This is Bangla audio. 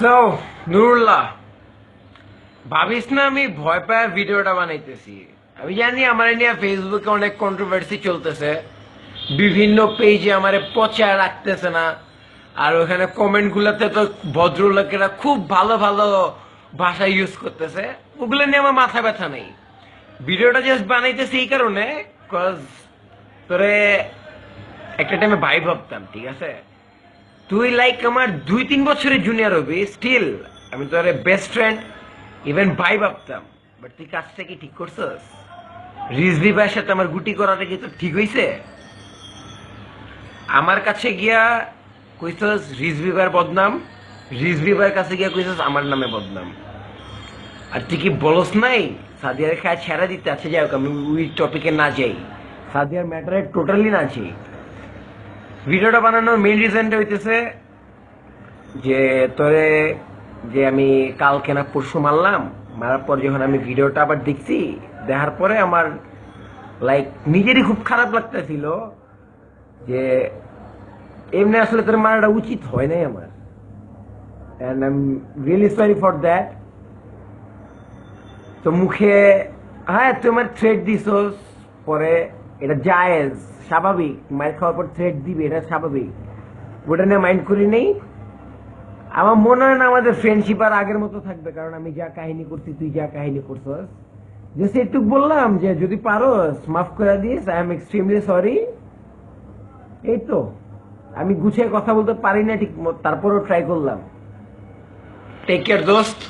সো নুরুল্লাহ ভাবিস না আমি ভয় পায় ভিডিওটা বানাইতেছি? আমি জানি আমার নিয়ে ফেসবুকে অনেক কন্ট্রোভার্সি চলতেছে। বিভিন্ন পেজে আমারে পচা রাখতেছে না। আর ওখানে কমেন্ট গুলাতে তো ভদ্রলোকেরা খুব ভালো ভালো ভাষা ইউজ করতেছে। ওগুলো নিয়ে আমার মাথা ব্যথা নেই। ভিডিওটা জাস্ট বানাইতেছি এই কারণে কজ তোরে একটা টাইমে ভাই ভাবতাম, ঠিক আছে? তুই লাইক আমার দুই তিন বছরের জুনিয়র হবি স্টিল আমি তোর বেস্ট ফ্রেন্ড ইভেন ভাই ভাবতাম। বাট তুই কাজটা কি ঠিক করছস? রিজভি ভাইয়ের সাথে আমার গুটি করাটা কি তোর ঠিক হইছে? আমার কাছে গিয়া কইছস রিজভি ভাইয়ের বদনাম রিজভি ভাইয়ের কাছে গিয়া কইছস আমার নামে বদনাম। আর তুই কি বলস নাই? সাদিয়ার খায় ছেড়া দিতে আছে যাই হোক, আমি ওই টপিকে না যাই। সাদিয়ার ম্যাটারে টোটালি না যাই। ভিডিওটা বানানোর মেইন রিজনটা হইতেছে যে তোরে যে আমি কালকে না পরশু মারলাম, মারার পর যখন আমি ভিডিওটা আবার দেখছি, দেখার পরে আমার লাইক নিজেরই খুব খারাপ লাগতেছিল যে এমনি আসলে তোর মারাটা উচিত হয় নাই আমার। And I really sorry for that তো মুখে হ্যাঁ তুই আমার থ্রেড দিছস। পরে এটা জায়েজ। স্বাভাবিক মার খাওয়ার পর থ্রেড দিবে, এটা স্বাভাবিক। ওটা নিয়ে মাইন্ড করি নেই। আমার মনে হয় না আমাদের ফ্রেন্ডশিপ আর আগের মতো থাকবে, কারণ আমি যা কাহিনী করছি, তুই যা কাহিনী করছস। যে সেটুক বললাম যে, যদি পারোস, মাফ করে দিস আই এম এক্সট্রিমলি সরি এই তো। আমি গুছিয়ে কথা বলতে পারি না ঠিক তারপরেও ট্রাই করলাম। টেক কেয়ার দোস্ত।